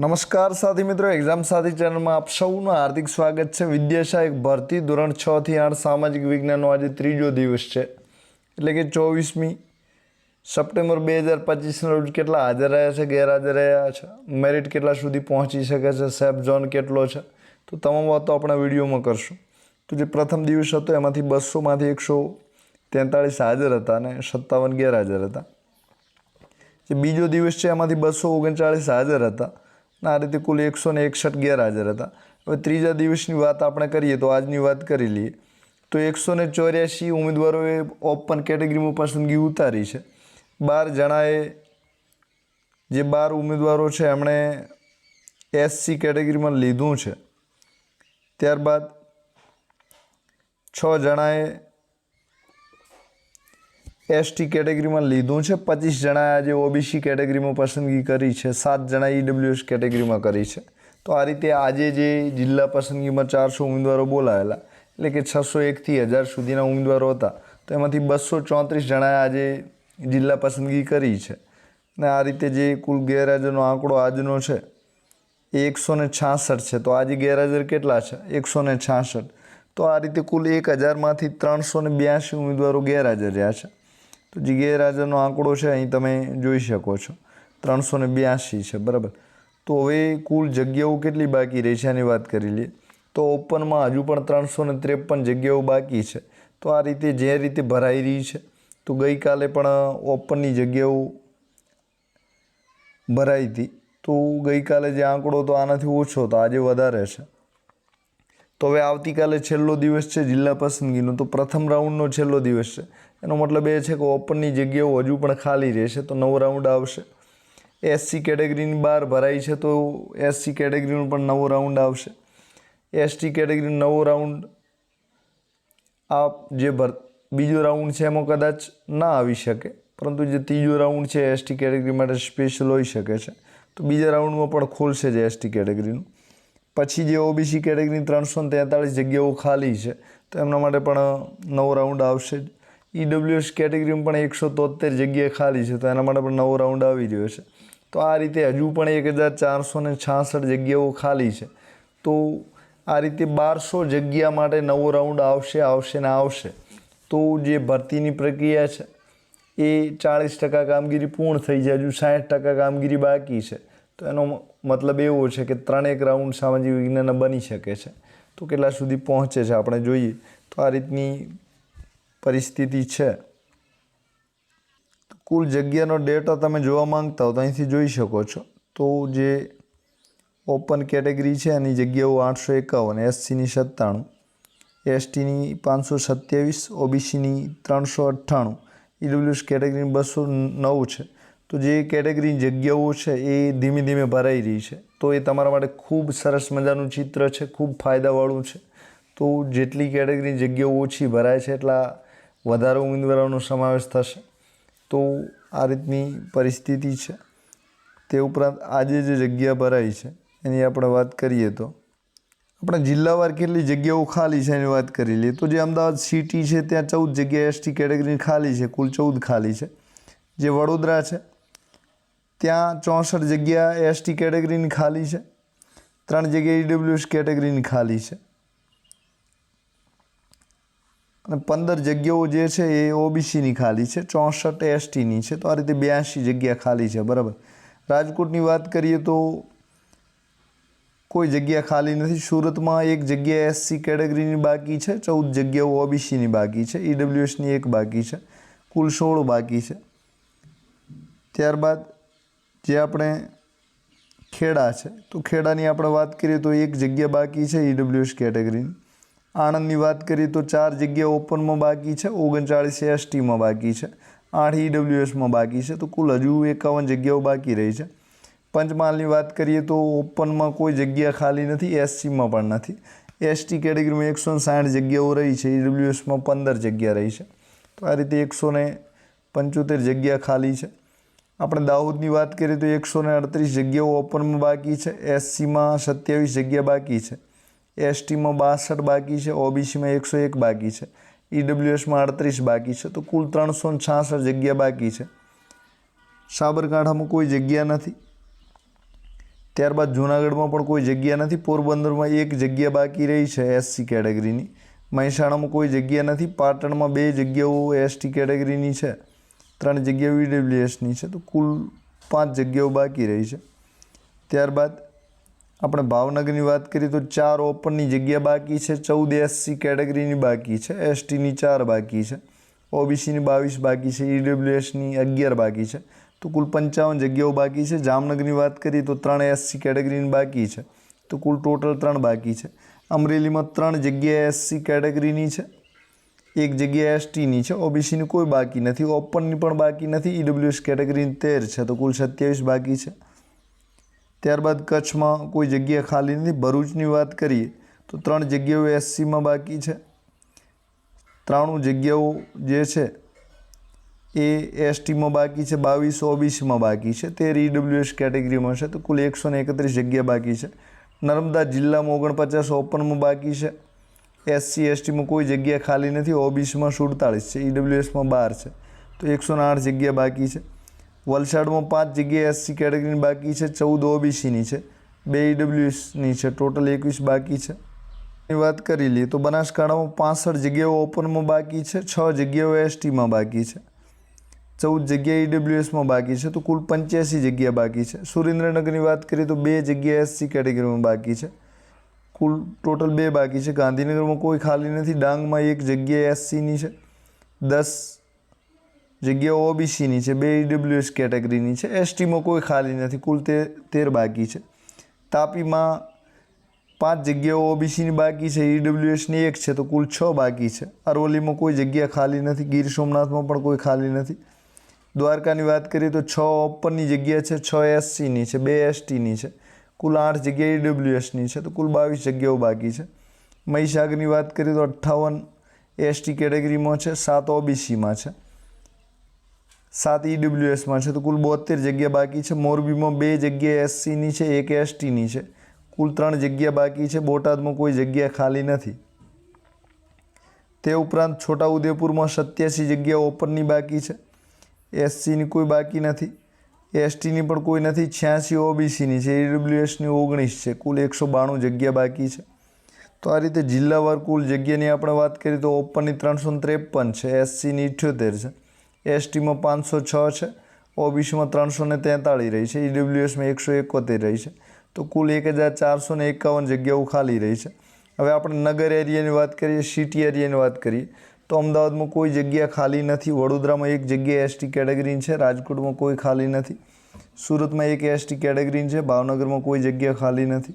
નમસ્કાર સાથી મિત્રો એક્ઝામ સાથી ચેનલમાં આપ સૌનું હાર્દિક સ્વાગત છે. વિદ્યાસહાયક ભરતી ધોરણ છ થી આઠ સામાજિક વિજ્ઞાનનો આજે ત્રીજો દિવસ છે. એટલે કે ચોવીસમી સપ્ટેમ્બર બે હજાર પચીસના રોજ કેટલા હાજર રહ્યા છે, ગેરહાજર રહ્યા છે મેરિટ કેટલા સુધી પહોંચી શકે છે સેફ ઝોન કેટલો છે, તો તમામ વાતો આપણે વિડીયોમાં કરશું. તો જે પ્રથમ દિવસ હતો, એમાંથી બસોમાંથી એકસો તેતાળીસ હાજર હતા અને સત્તાવન ગેરહાજર હતા. જે બીજો દિવસ છે, એમાંથી બસો ઓગણચાળીસ હાજર હતા. અને આ રીતે કુલ એકસો ને એકસઠ ગેરહાજર હતા. હવે ત્રીજા દિવસની વાત આપણે કરીએ તો આજની વાત કરી લઈએ. તો એકસો ને ચોર્યાસી ઉમેદવારોએ ઓપન કેટેગરીમાં પસંદગી ઉતારી છે. બાર જણાએ, જે બાર ઉમેદવારો છે, એમણે એસસી કેટેગરીમાં લીધું છે. ત્યારબાદ છ જણાએ એસટી કેટેગરીમાં લીધું છે. પચીસ જણાએ આજે ઓબીસી કેટેગરીમાં પસંદગી કરી છે. સાત જણા ઈડબ્લ્યુએસ કેટેગરીમાં કરી છે. તો આ રીતે આજે જે જિલ્લા પસંદગીમાં ચારસો ઉમેદવારો બોલાયેલા, એટલે કે છસો એકથી હજાર સુધીના ઉમેદવારો હતા, તો એમાંથી બસો ચોત્રીસ જણાએ આજે જિલ્લા પસંદગી કરી છે. અને આ રીતે જે કુલ ગેરહાજરનો આંકડો આજનો છે એકસો ને છાસઠ છે. તો આજે ગેરહાજર કેટલા છે? એકસો ને છાસઠ. તો આ રીતે કુલ એક હજારમાંથી ત્રણસો ને બ્યાસી ઉમેદવારો ગેરહાજર રહ્યા છે. તો જે ગેરહાજરનો આંકડો છે, અહીં તમે જોઈ શકો છો. ત્રણસો ને બ્યાસી છે, બરાબર. તો હવે કુલ જગ્યાઓ કેટલી બાકી રહી છે એની વાત કરી લઈએ. તો ઓપનમાં હજુ પણ ત્રણસો ને ત્રેપન જગ્યાઓ બાકી છે. તો આ રીતે, જે રીતે ભરાઈ રહી છે, તો ગઈકાલે પણ ઓપનની જગ્યાઓ ભરાઈ હતી. તો ગઈકાલે જે આંકડો તો આનાથી ઓછો હતો, આજે વધારે છે. તો હવે આવતીકાલે છેલ્લો દિવસ છે જિલ્લા પસંદગીનો. તો પ્રથમ રાઉન્ડનો છેલ્લો દિવસ છે. એનો મતલબ એ છે કે ઓપનની જગ્યાઓ હજુ પણ ખાલી રહેશે. તો નવો રાઉન્ડ આવશે. એસસી કેટેગરીની બહાર ભરાઈ છે તો એસસી કેટેગરીનો પણ નવો રાઉન્ડ આવશે. એસટી કેટેગરીનો નવો રાઉન્ડ આ જે ભર, બીજો રાઉન્ડ છે એમાં કદાચ ના આવી શકે. પરંતુ જે ત્રીજો રાઉન્ડ છે એસટી કેટેગરી માટે સ્પેશિયલ હોઈ શકે છે. તો બીજા રાઉન્ડમાં પણ ખોલશે જે એસટી કેટેગરીનું. પછી જે ઓબીસી કેટેગરીની ત્રણસો તેતાળીસ જગ્યાઓ ખાલી છે, તો એમના માટે પણ નવો રાઉન્ડ આવશે. જ ઈડબ્લ્યુએસ કેટેગરીમાં પણ એકસો તોતેર જગ્યાએ ખાલી છે, તો એના માટે પણ નવો રાઉન્ડ આવી રહ્યો છે. તો આ રીતે હજુ પણ એક હજાર ચારસો ને છાસઠ જગ્યાઓ ખાલી છે. તો આ રીતે બારસો જગ્યા માટે નવો રાઉન્ડ આવશે આવશે ને આવશે. તો જે ભરતીની પ્રક્રિયા છે, એ ચાળીસ ટકા કામગીરી પૂર્ણ થઈ જાય, હજુ સાઠ ટકા કામગીરી બાકી છે. તો એનો મતલબ એવો છે કે ત્રણેક રાઉન્ડ સામાજિક વિજ્ઞાનના બની શકે છે. તો કેટલા સુધી પહોંચે છે આપણે જોઈએ તો આ રીતની પરિસ્થિતિ છે. કુલ જગ્યાનો ડેટા તમે જોવા માંગતા હો તો અહીંથી જોઈ શકો છો. તો જે ઓપન કેટેગરી છે એની જગ્યાઓ આઠસો એકાવન એસસીની સત્તાણું એસટીની પાંચસો સત્યાવીસ ઓબીસીની ત્રણસો અઠ્ઠાણું ઈડબ્લ્યુએસ કેટેગરીની બસો નવ છે. તો જે કેટેગરીની જગ્યાઓ છે એ ધીમે ધીમે ભરાઈ રહી છે. તો એ તમારા માટે ખૂબ સરસ મજાનું ચિત્ર છે, ખૂબ ફાયદાવાળું છે. તો જેટલી કેટેગરીની જગ્યાઓ ઓછી ભરાય છે એટલા વધારે ઉમેદવારોનો સમાવેશ થશે. તો આ રીતની પરિસ્થિતિ છે. તે ઉપરાંત આજે જે જગ્યા ભરાઈ છે, એની આપણે વાત કરીએ તો. આપણે જિલ્લાવાર કેટલી જગ્યાઓ ખાલી છે એની વાત કરી લઈએ. તો જે અમદાવાદ સિટી છે, ત્યાં ચૌદ જગ્યા એસટી કેટેગરી ખાલી છે, કુલ ચૌદ ખાલી છે. જે વડોદરા છે ત્યાં ચોસઠ જગ્યા એસટી કેટેગરીની ખાલી છે. ત્રણ જગ્યા ઈડબ્લ્યુએસ કેટેગરીની ખાલી છે. અને પંદર જગ્યાઓ જે છે એ ઓબીસીની ખાલી છે. ચોસઠ એસટીની છે. તો આ રીતે બ્યાસી જગ્યા ખાલી છે. બરાબર. રાજકોટની વાત કરીએ તો કોઈ જગ્યા ખાલી નથી. સુરતમાં એક જગ્યા એસસી કેટેગરીની બાકી છે. ચૌદ જગ્યાઓ ઓબીસીની બાકી છે. ઈડબ્લ્યુએસની એક બાકી છે. કુલ સોળ બાકી છે. ત્યારબાદ જે આપણે ખેડા છે. તો ખેડાની આપણે વાત કરીએ તો એક જગ્યા બાકી છે ઈડબ્લ્યુએસ કેટેગરીની આણંદની વાત કરીએ તો ચાર જગ્યા ઓપનમાં બાકી છે, ઓગણચાળીસ એસટીમાં બાકી છે, આઠ ઈડબ્લ્યુએસમાં બાકી છે. તો કુલ હજુ એકાવન જગ્યાઓ બાકી રહી છે. પંચમહાલની વાત કરીએ તો ઓપનમાં કોઈ જગ્યા ખાલી નથી એસસીમાં પણ નથી. એસટી કેટેગરીમાં એકસો સાઠ જગ્યાઓ રહી છે ઈડબ્લ્યુએસમાં પંદર જગ્યા રહી છે. તો આ રીતે એકસો ને પંચોતેર જગ્યા ખાલી છે. આપણે દાહોદની વાત કરીએ તો એકસો ને અડત્રીસ જગ્યાઓ ઓપનમાં બાકી છે. એસસીમાં સત્યાવીસ જગ્યા બાકી છે. એસટીમાં બાસઠ બાકી છે. ઓબીસીમાં એકસો એક બાકી છે. ઈડબ્લ્યુએસમાં અડત્રીસ બાકી છે. તો કુલ ત્રણસો છાસઠ જગ્યા બાકી છે. સાબરકાંઠામાં કોઈ જગ્યા નથી. ત્યારબાદ જૂનાગઢમાં પણ કોઈ જગ્યા નથી. પોરબંદરમાં એક જગ્યા બાકી રહી છે એસસી કેટેગરીની. મહેસાણામાં કોઈ જગ્યા નથી. પાટણમાં બે જગ્યાઓ એસટી કેટેગરીની છે. ત્રણ જગ્યાઓ ઈડબ્લ્યુએસની છે, તો કુલ પાંચ જગ્યાઓ બાકી રહી છે. ત્યારબાદ આપણે ભાવનગરની વાત કરીએ તો ચાર ઓપનની જગ્યા બાકી છે, ચૌદ એસસી કેટેગરીની બાકી છે એસટીની ચાર બાકી છે ઓબીસીની બાવીસ બાકી છે ઈડબ્લ્યુએસની અગિયાર બાકી છે. તો કુલ પંચાવન જગ્યાઓ બાકી છે. જામનગરની વાત કરીએ તો ત્રણ એસસી કેટેગરીની બાકી છે, તો કુલ ટોટલ ત્રણ બાકી છે. અમરેલીમાં ત્રણ જગ્યા એસસી કેટેગરીની છે એક જગ્યા એસટીની છે ઓબીસીની કોઈ બાકી નથી ઓપનની પણ બાકી નથી ઈડબ્લ્યુએસ કેટેગરીની તેર છે, તો કુલ સત્યાવીસ બાકી છે. ત્યારબાદ કચ્છમાં કોઈ જગ્યા ખાલી નથી, ભરૂચની વાત કરીએ, તો ત્રણ જગ્યાઓ એસસીમાં બાકી છે. ત્રાણું જગ્યાઓ જે છે, એ એસટીમાં બાકી છે, બાવીસ ઓબીસીમાં બાકી છે, તેર ઈડબ્લ્યુએસ કેટેગરીમાં છે, તો કુલ એકસો એકત્રીસ જગ્યા બાકી છે. નર્મદા જિલ્લામાં ઓગણપચાસ ઓપનમાં બાકી છે. એસસી એસટીમાં કોઈ જગ્યા ખાલી નથી ઓબીસીમાં સુડતાળીસ છે ઈડબ્લ્યુએસમાં બાર છે. તો એકસો આઠ જગ્યા બાકી છે. વલસાડમાં પાંચ જગ્યા એસસી કેટેગરીની બાકી છે, ચૌદ ઓબીસીની છે, બે ઈડબ્લ્યુએસની છે, ટોટલ એકવીસ બાકી છે. ની વાત કરી લઈએ તો બનાસકાંઠામાં પાસઠ જગ્યાઓ ઓપનમાં બાકી છે, છ જગ્યાઓ એસટીમાં બાકી છે. ચૌદ જગ્યા ઈડબ્લ્યુએસમાં બાકી છે, તો કુલ પંચ્યાસી જગ્યા બાકી છે. સુરેન્દ્રનગરની વાત કરીએ તો બે જગ્યા એસસી કેટેગરીમાં બાકી છે. કુલ ટોટલ બે બાકી છે. ગાંધીનગરમાં કોઈ ખાલી નથી. ડાંગમાં એક જગ્યા એસસીની છે. દસ જગ્યાઓ ઓબીસીની છે. બે ઈડબ્લ્યુએસ કેટેગરીની છે. એસટીમાં કોઈ ખાલી નથી. કુલ તે તેર બાકી છે. તાપીમાં પાંચ જગ્યાઓ ઓબીસીની બાકી છે. ઈડબ્લ્યુએસની એક છે. તો કુલ છ બાકી છે. અરવલ્લીમાં કોઈ જગ્યા ખાલી નથી. ગીર સોમનાથમાં પણ કોઈ ખાલી નથી. દ્વારકાની વાત કરીએ તો છ ઓપનની જગ્યા છે. છ એસસીની છે. બે એસટીની છે. કુલ આઠ જગ્યા ઈડબ્લ્યુએસની છે, તો કુલ બાવીસ જગ્યાઓ બાકી છે. મહીસાગરની વાત કરીએ તો અઠ્ઠાવન એસટી કેટેગરીમાં છે, સાત ઓબીસીમાં છે. સાત ઈડબ્લ્યુએસમાં છે, તો કુલ બોતેર જગ્યા બાકી છે. મોરબીમાં બે જગ્યા એસસીની છે, એક એસટીની છે. કુલ ત્રણ જગ્યા બાકી છે, બોટાદમાં કોઈ જગ્યા ખાલી નથી. તે ઉપરાંત છોટાઉદેપુરમાં સત્યાસી જગ્યા ઓપનની બાકી છે. એસસીની કોઈ બાકી નથી. એસટીની પણ કોઈ નથી છ્યાસી ઓબીસીની છે. ઈડબ્લ્યુએસની ઓગણીસ છે. કુલ એકસો બાણું જગ્યા બાકી છે. તો આ રીતે જિલ્લાવાર કુલ જગ્યાની આપણે વાત કરીએ તો ઓપનની ત્રણસો ત્રેપન છે, એસસીની ઇઠ્યોતેર છે. એસટીમાં પાંચસો છ છે. ઓબીસીમાં ત્રણસો ને તેતાળીસ રહી છે. ઈડબ્લ્યુએસમાં એકસો એકોતેર રહી છે. તો કુલ એક હજાર ચારસો એકાવન જગ્યાઓ ખાલી રહી છે. હવે આપણે નગર એરિયાની વાત કરીએ, સિટી એરિયાની વાત કરીએ. તો અમદાવાદમાં કોઈ જગ્યા ખાલી નથી, વડોદરામાં એક જગ્યા એસટી કેટેગરીની છે, રાજકોટમાં કોઈ ખાલી નથી, સુરતમાં એક એસટી કેટેગરીની છે, ભાવનગરમાં કોઈ જગ્યા ખાલી નથી,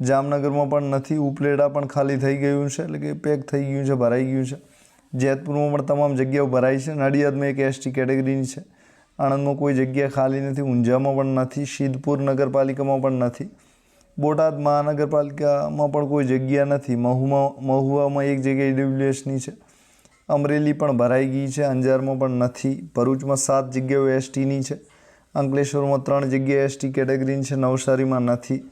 જામનગરમાં પણ નથી ઉપલેટા પણ ખાલી થઈ ગયું છે, એટલે કે પેક થઈ ગયું છે, ભરાઈ ગયું છે. જેતપુરમાં પણ તમામ જગ્યાઓ ભરાઈ છે, નડિયાદમાં એક એસટી કેટેગરીની છે, આણંદમાં કોઈ જગ્યા ખાલી નથી, ઊંઝામાં પણ નથી સિદ્ધપુર નગરપાલિકામાં પણ નથી, બોટાદ મહાનગરપાલિકામાં પણ કોઈ જગ્યા નથી, મહુમાં, મહુવામાં એક જગ્યા ઈડબ્લ્યુએસની છે અમરેલી પણ ભરાઈ ગઈ છે, અંજારમાં પણ નથી. ભરૂચમાં સાત જગ્યાઓ એસટીની છે. અંકલેશ્વરમાં ત્રણ જગ્યા એસટી કેટેગરીની છે, નવસારીમાં નથી.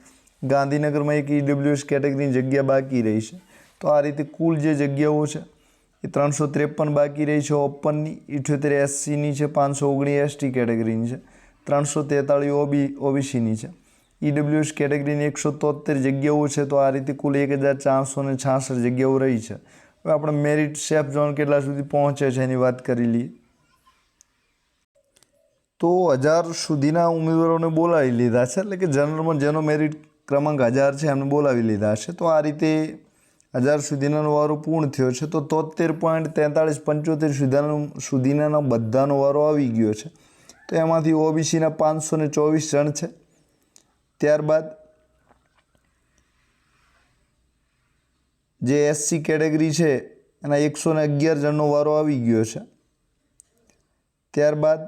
ગાંધીનગરમાં એક ઈડબ્લ્યુએસ કેટેગરીની જગ્યા બાકી રહી છે. તો આ રીતે કુલ જે જગ્યાઓ છે, એ ત્રણસો ત્રેપન બાકી રહી છે. ઓપનની ઇઠ્યોતેર એસસીની છે, પાંચસો ઓગણીસ એસટી કેટેગરીની છે. ત્રણસો તેતાળીસ ઓબી, ઓબીસીની છે. ઈડબ્લ્યુએસ કેટેગરીની એકસો તોતેર જગ્યાઓ છે, તો આ રીતે કુલ એક હજાર ચારસો ને છાસઠ જગ્યાઓ રહી છે. હવે આપણે મેરિટ સેફ ઝોન કેટલા સુધી પહોંચે છે એની વાત કરી લઈએ. તો હજાર સુધીના ઉમેદવારોને બોલાવી લીધા છે, એટલે કે જનરલમાં જેનો મેરિટ ક્રમાંક હજાર છે એમને બોલાવી લીધા છે. તો આ રીતે હજાર સુધીનાનો વારો પૂર્ણ થયો છે, તો તોતેર પોઈન્ટ તેતાળીસ પંચોતેર સુધીના સુધીના બધાનો વારો આવી ગયો છે. તો એમાંથી ઓબીસીના પાંચસો ને ચોવીસ જણ છે. ત્યારબાદ જે એસસી કેટેગરી છે, એના એકસો ને અગિયાર જણનો વારો આવી ગયો છે. ત્યારબાદ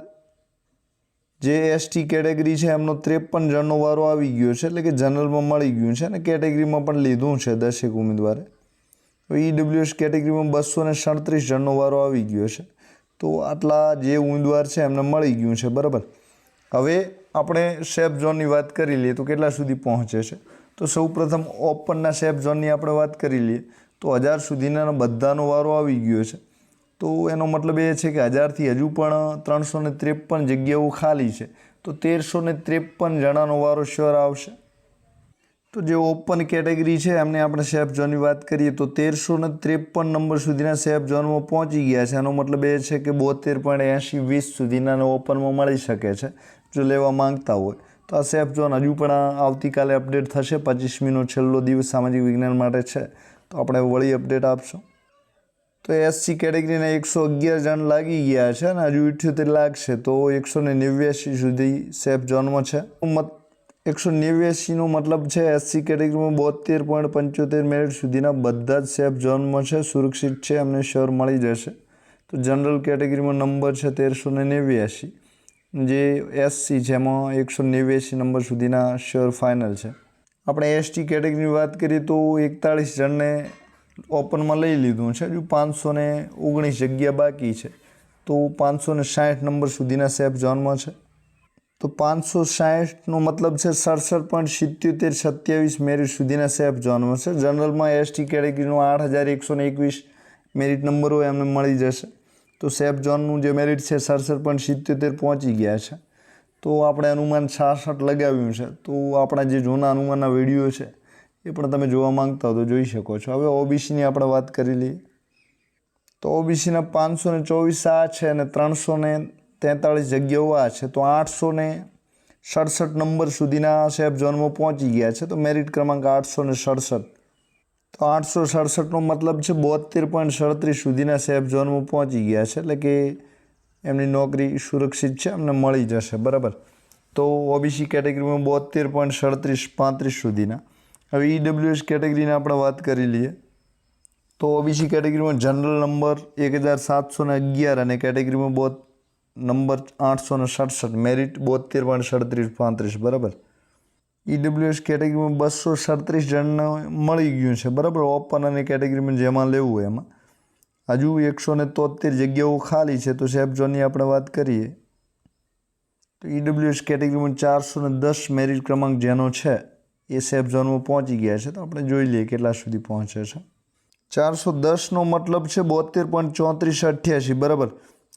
જે એસટી કેટેગરી છે, એમનો ત્રેપન જણનો વારો આવી ગયો છે, એટલે કે જનરલમાં મળી ગયું છે અને કેટેગરીમાં પણ લીધું છે દસેક ઉમેદવારે. ઈડબ્લ્યુએસ કેટેગરીમાં બસો ને સડત્રીસ જણનો વારો આવી ગયો છે. તો આટલા જે ઉમેદવાર છે, એમને મળી ગયું છે, બરાબર? હવે આપણે સેફ ઝોનની વાત કરી લઈએ તો કેટલા સુધી પહોંચે છે? તો સૌ પ્રથમ ઓપનના સેફ ઝોનની આપણે વાત કરી લઈએ, તો હજાર સુધીના બધાનો વારો આવી ગયો છે. તો એનો મતલબ એ છે કે હજારથી હજુ પણ ત્રણસો ને ત્રેપન જગ્યાઓ ખાલી છે. તો તેરસો ને ત્રેપન જણાનો વારો શ્યોર આવશે. તો જે ઓપન કેટેગરી છે, એમને આપણે સેફ ઝોનની વાત કરીએ, તો તેરસો ને ત્રેપન નંબર સુધીના સેફ ઝોનમાં પહોંચી ગયા છે. એનો મતલબ એ છે કે બોતેર પોઈન્ટ એંશી વીસ સુધીના ઓપનમાં મળી શકે છે, જો લેવા માંગતા હોય. તો આ સેફ ઝોન હજુ પણ આવતીકાલે અપડેટ થશે. પચીસમીનો છેલ્લો દિવસ સામાજિક વિજ્ઞાન માટે છે. તો આપણે વળી અપડેટ આપશું. તો એસસી કેટેગરીના એકસો અગિયાર જણ લાગી ગયા છે અને હજુ ઇઠ્યોતેર લાગશે. તો એકસો ને નેવ્યાસી સુધી સેફ ઝોનમાં છે. મત, એકસો નેવ્યાસીનો મતલબ છે એસસી કેટેગરીમાં બોતેર પોઈન્ટ પંચોતેર મેરિટ સુધીના બધા જ સેફ ઝોનમાં છે. સુરક્ષિત છે, એમને શ્યોર મળી જશે. તો જનરલ કેટેગરીમાં નંબર છે તેરસો ને નેવ્યાસી. જે એસસી જેમાં એકસો નેવ્યાસી નંબર સુધીના શ્યોર ફાઇનલ છે. આપણે એસટી કેટેગરીની વાત કરીએ તો એકતાળીસ જણને ઓપનમાં લઈ લીધું છે. હજુ પાંચસો ને ઓગણીસ જગ્યા બાકી છે. તો પાંચસો ને સાઠ નંબર સુધીના સેફ ઝોનમાં છે. તો પાંચસો સાઠનો મતલબ છે સડસઠ પોઈન્ટ સિત્યોતેર સત્યાવીસ મેરિટ સુધીના સેફ ઝોનમાં છે. જનરલમાં એસટી કેટેગરીનો આઠ હજાર એકસો એકવીસ મેરિટ નંબરો એમને મળી જશે. તો સેફ ઝોનનું જે મેરિટ છે, સડસઠ પોઈન્ટ સિત્યોતેર પહોંચી ગયા છે. તો આપણે અનુમાન છાસઠ લગાવ્યું છે. તો આપણા જે જૂના અનુમાનના વીડિયો છે, એ પણ તમે જોવા માંગતા હો તો જોઈ શકો છો. હવે ઓબીસીની આપણે વાત કરી લઈએ. તો ઓબીસીના પાંચસો ને ચોવીસ આ છે અને ત્રણસો ને તેતાળીસ જગ્યાઓ આ છે. તો આઠસો ને સડસઠ નંબર સુધીના સેફ ઝોનમાં પહોંચી ગયા છે. તો મેરિટ ક્રમાંક આઠસો ને સડસઠ. તો આઠસો સડસઠનો મતલબ છે બોતેર પોઈન્ટ સડત્રીસ સુધીના સેફ ઝોનમાં પહોંચી ગયા છે. એટલે કે એમની નોકરી સુરક્ષિત છે, એમને મળી જશે, બરાબર? તો ઓબીસી કેટેગરીમાં બોતેર પોઈન્ટ સડત્રીસ પાંત્રીસ સુધીના. હવે ઈડબ્લ્યુએસ કેટેગરીની આપણે વાત કરી લઈએ. તો ઓબીસી કેટેગરીમાં જનરલ નંબર એક હજાર સાતસો ને અગિયાર અને કેટેગરીમાં બોત, નંબર આઠસો ને સડસઠ, મેરિટ બોતેર પોઈન્ટ સડત્રીસ પાંત્રીસ, બરાબર? ઈડબ્લ્યુએસ કેટેગરીમાં બસો સડત્રીસ જણને મળી ગયું છે. બરાબર? ઓપન અને કેટેગરીમાં જેમાં લેવું હોય એમાં. હજુ એકસો ને તોતેર જગ્યાઓ ખાલી છે. તો સેફ ઝોનની આપણે વાત કરીએ, તો ઈડબ્લ્યુએસ કેટેગરીમાં ચારસો ને દસ મેરિટ ક્રમાંક જેનો છે, એ સેફ ઝોનમાં પહોંચી ગયા છે. તો આપણે જોઈ લઈએ કેટલા સુધી પહોંચે છે. ચારસો દસનો મતલબ છે બોતેર પોઈન્ટ ચોત્રીસ અઠ્યાસી. બરાબર?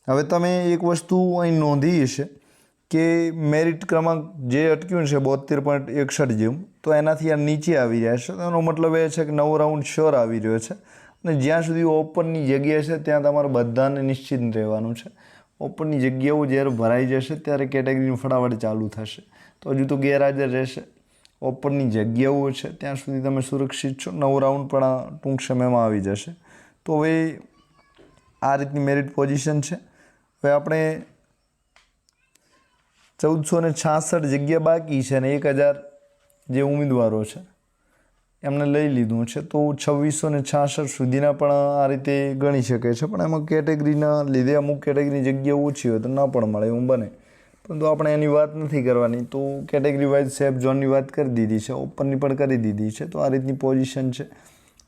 હવે તમે એક વસ્તુ અહીં નોંધી હશે કે મેરિટ ક્રમાંક જે અટક્યું છે બોતેર પોઈન્ટ એકસઠ જેવું, તો એનાથી આ નીચે આવી રહ્યા છે. એનો મતલબ એ છે કે નવો રાઉન્ડ શ્યોર આવી રહ્યો છે. અને જ્યાં સુધી ઓપનની જગ્યા છે, ત્યાં તમારે બધાને નિશ્ચિત રહેવાનું છે. ઓપનની જગ્યાઓ જ્યારે ભરાઈ જશે, ત્યારે કેટેગરીનું ફટાફટ ચાલુ થશે. તો હજુ તો ગેરહાજર રહેશે. ઓપનની જગ્યાઓ છે, ત્યાં સુધી તમે સુરક્ષિત છો. નવો રાઉન્ડ પણ આ ટૂંક સમયમાં આવી જશે. તો હવે આ રીતની મેરિટ પોઝિશન છે. હવે આપણે ચૌદસો ને છાસઠ જગ્યા બાકી છે અને એક હજાર જે ઉમેદવારો છે, એમને લઈ લીધું છે. તો છવ્વીસો ને છાસઠ સુધીના પણ આ રીતે ગણી શકે છે, પણ એમાં કેટેગરીના લીધે અમુક કેટેગરીની જગ્યા ઓછી હોય તો ન પણ મળે એવું બને. પરંતુ આપણે એની વાત નથી કરવાની. તો કેટેગરી વાઇઝ સેફ ઝોનની વાત કરી દીધી છે ઓપનની પણ કરી દીધી છે, તો આ રીતની પોઝિશન છે.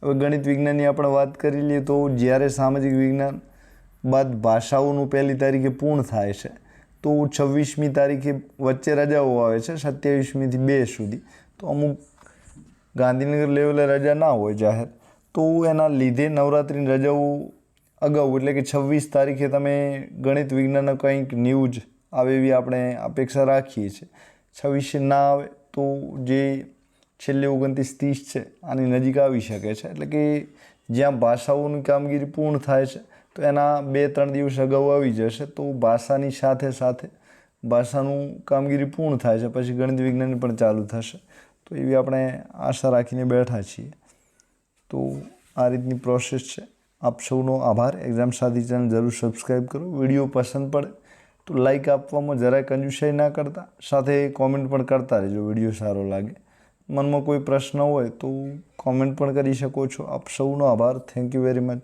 હવે ગણિત વિજ્ઞાનની આપણે વાત કરી લઈએ તો જ્યારે સામાજિક વિજ્ઞાન બાદ ભાષાઓનું પહેલી તારીખે પૂર્ણ થાય છે તો છવ્વીસમી તારીખે વચ્ચે રજાઓ આવે છે, સત્યાવીસમીથી બે સુધી. તો અમુક ગાંધીનગર લેવલે રજા ના હોય જાહેર. તો એના લીધે નવરાત્રિની રજાઓ અગાઉ, એટલે કે છવ્વીસ તારીખે તમે ગણિત વિજ્ઞાનના કંઈક ન્યૂઝ આવે એવી આપણે અપેક્ષા રાખીએ છીએ. છવ્વીસે ના આવે તો જે છેલ્લે ઓગણત્રીસ ત્રીસ છે, આની નજીક આવી શકે છે. એટલે કે જ્યાં ભાષાઓની કામગીરી પૂર્ણ થાય છે તો એના બે, ત્રણ દિવસ અગાઉ આવી જશે, તો ભાષાની સાથે સાથે ભાષાનું કામગીરી પૂર્ણ થાય છે, પછી ગણિત વિજ્ઞાન પણ ચાલુ થશે. તો એવી આપણે આશા રાખીને બેઠા છીએ. તો આ રીતની પ્રોસેસ છે. આપ સૌનો આભાર. એક્ઝામ સાથી ચેનલ જરૂર સબસ્ક્રાઈબ કરો. વીડિયો પસંદ પડે તો લાઈક આપવામાં જરાય કંજુસાઈ ના કરતા. સાથે કોમેન્ટ પણ કરતા રહેજો, વીડિયો સારો લાગે. મનમાં કોઈ પ્રશ્ન હોય તો કોમેન્ટ પણ કરી શકો છો. આપ સૌનો આભાર. Thank you very much.